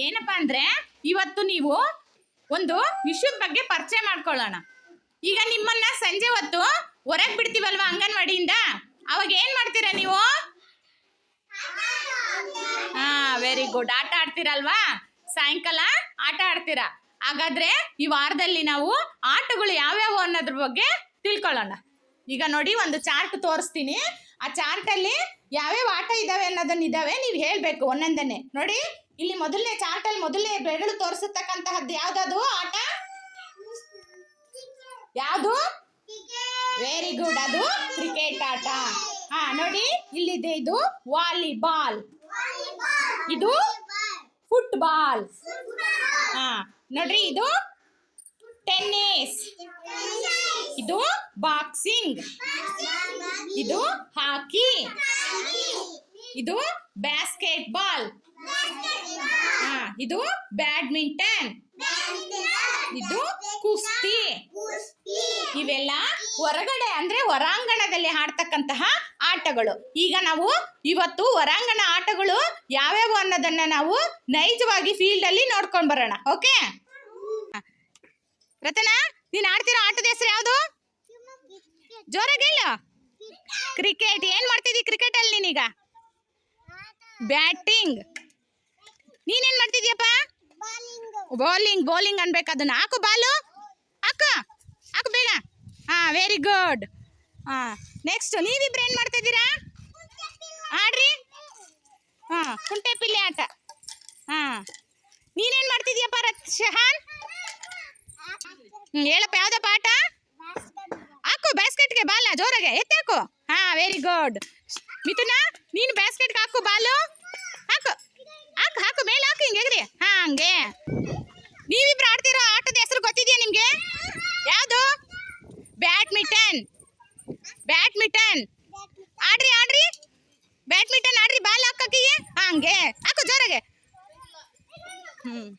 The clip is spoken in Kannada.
ಏನಪ್ಪ ಅಂದ್ರೆ ಇವತ್ತು ನೀವು ಒಂದು ವಿಷಯದ ಬಗ್ಗೆ ಪರಿಚಯ ಮಾಡ್ಕೊಳ್ಳೋಣ. ಈಗ ನಿಮ್ಮನ್ನ ಸಂಜೆ ಹೊತ್ತು ಹೊರಗೆ ಬಿಡ್ತೀವಲ್ವಾ ಅಂಗನವಾಡಿಯಿಂದ? ಅವಾಗ ಏನ್ ಮಾಡ್ತೀರಾ ನೀವು? ಹಾ ವೆರಿ ಗುಡ್ ಆಟ ಆಡ್ತೀರಲ್ವಾ? ಸಾಯಂಕಾಲ ಆಟ ಆಡ್ತೀರಾ? ಹಾಗಾದ್ರೆ ಈ ವಾರದಲ್ಲಿ ನಾವು ಆಟಗಳು ಯಾವ್ಯಾವು ಅನ್ನೋದ್ರ ಬಗ್ಗೆ ತಿಳ್ಕೊಳ್ಳೋಣ. ಈಗ ನೋಡಿ ಒಂದು ಚಾರ್ಟ್ ತೋರಿಸ್ತೀನಿ. ಆ ಚಾರ್ಟ್ ಅಲ್ಲಿ ಯಾವ್ಯಾವ ಆಟ ಇದಾವೆ ಅನ್ನೋದನ್ನ ಇದಾವೆ ನೀವು ಹೇಳಬೇಕು ಒಂದೊಂದನ್ನೇ. ನೋಡಿ ಇಲ್ಲಿ ಮೊದಲನೇ ಚಾರ್ಟ್ ಅಲ್ಲಿ ಮೊದಲನೇ ಬೆರಳು ತೋರಿಸತಕ್ಕಂತಹದ್ದು ಯಾವ್ದದು ಆಟ? ಯಾವುದು? ವೆರಿ ಗುಡ್ ಅದು ಕ್ರಿಕೆಟ್ ಆಟ. ಹಾ ನೋಡಿ ಇಲ್ಲಿದೆ ಇದು ವಾಲಿಬಾಲ್. ಇದು ಫುಟ್ಬಾಲ್. ಹಾ ನೋಡ್ರಿ ಇದು ಟೆನ್ನಿಸ್. ಇದು ಬಾಕ್ಸಿಂಗ್. ಇದು ಹಾಕಿ. ಇದು ಬ್ಯಾಸ್ಕೆಟ್ ಬಾಲ್ ಇದು ಬ್ಯಾಡ್ಮಿಂಟನ್. ಇದು ಕುಸ್ತಿ. ಇವೆಲ್ಲ ಹೊರಗಡೆ ಅಂದ್ರೆ ಹೊರಾಂಗಣದಲ್ಲಿ ಆಡ್ತಕ್ಕಂತಹ ಆಟಗಳು. ಈಗ ನಾವು ಇವತ್ತು ಹೊರಾಂಗಣ ಆಟಗಳು ಯಾವ್ಯಾವು ಅನ್ನೋದನ್ನ ನಾವು ನೈಜವಾಗಿ ಫೀಲ್ಡ್ ಅಲ್ಲಿ ನೋಡ್ಕೊಂಡ್ ಬರೋಣ ಓಕೆ ರತನ, ನೀನ್ ಆಡ್ತಿರೋ ಆಟದ ಹೆಸರು ಯಾವುದು? ಜೋರಾಗಿ ಹೇಳು ಕ್ರಿಕೆಟ್ ಏನ್ ಮಾಡ್ತಿದ್ದಿ ಕ್ರಿಕೆಟ್ ಅಲ್ಲಿ ನೀನೀಗ? ಬ್ಯಾಟಿಂಗ್ ನೀನೇನ್ ಮಾಡ್ತಿದ್ಯಪ್ಪ? ಬೌಲಿಂಗ್ ಬೌಲಿಂಗ್ ಅನ್ಬೇಕು ಅದನ್ನ. ಹಾಕು ಬಾಲು. ಹಾಕು. ಹಾಕು ಬೇಗ. ಹಾ ವೆರಿ ಗುಡ್ ಹಾ ನೆಕ್ಸ್ಟ್ ನೀವಿಬ್ರು ಏನು ಮಾಡ್ತಿದ್ದೀರಾ? ಆಡ್ರಿ. ಹಾ ಕುಂಟೆ ಪಿಲ್ಲೆ ಆಟ. ಹಾ. ನೀನೇನ್ ಮಾಡ್ತಿದ್ಯಪ್ಪ ರತ್ ಶಹಾನ್ ಹೇಳಪ್ಪ, ಯಾವ್ದಪ್ಪ ಆಟ? ಬ್ಯಾಸ್ಕೆಟ್ಗೆ ಬಾಲ, ಜೋರಾಗೆ ಎತ್ತಾಕು ಹಾ ವೆರಿ ಗುಡ್ ಮಿಥುನ, ನೀನು ಬ್ಯಾಸ್ಕೆಟ್ಗೆ ಹಾಕು ಬಾಲು. ಹಾಕು ಹಾಕು ಹಾಕು, ಮೇಲೆ ಹಾಕು, ಹಿಂಗೆ ಎಗ್ರಿ. ಹಾ, ಹಂಗೆ. ನೀವಿಬ್ರು ಆಡ್ತಿರೋ ಆಟದ ಹೆಸರು ಗೊತ್ತಿದೆಯಾ ನಿಮಗೆ? ಯಾವುದು? ಬ್ಯಾಡ್ಮಿಂಟನ್ ಬ್ಯಾಡ್ಮಿಂಟನ್ ಆಡ್ರಿ ಆಡ್ರಿ. ಬ್ಯಾಡ್ಮಿಂಟನ್ ಆಡ್ರಿ, ಬಾಲ್ ಹಾಕಕ್ಕೆ. ಹಂಗೆ. ಹಾಕು, ಜೋರಾಗೆ. ಹ್ಮ್.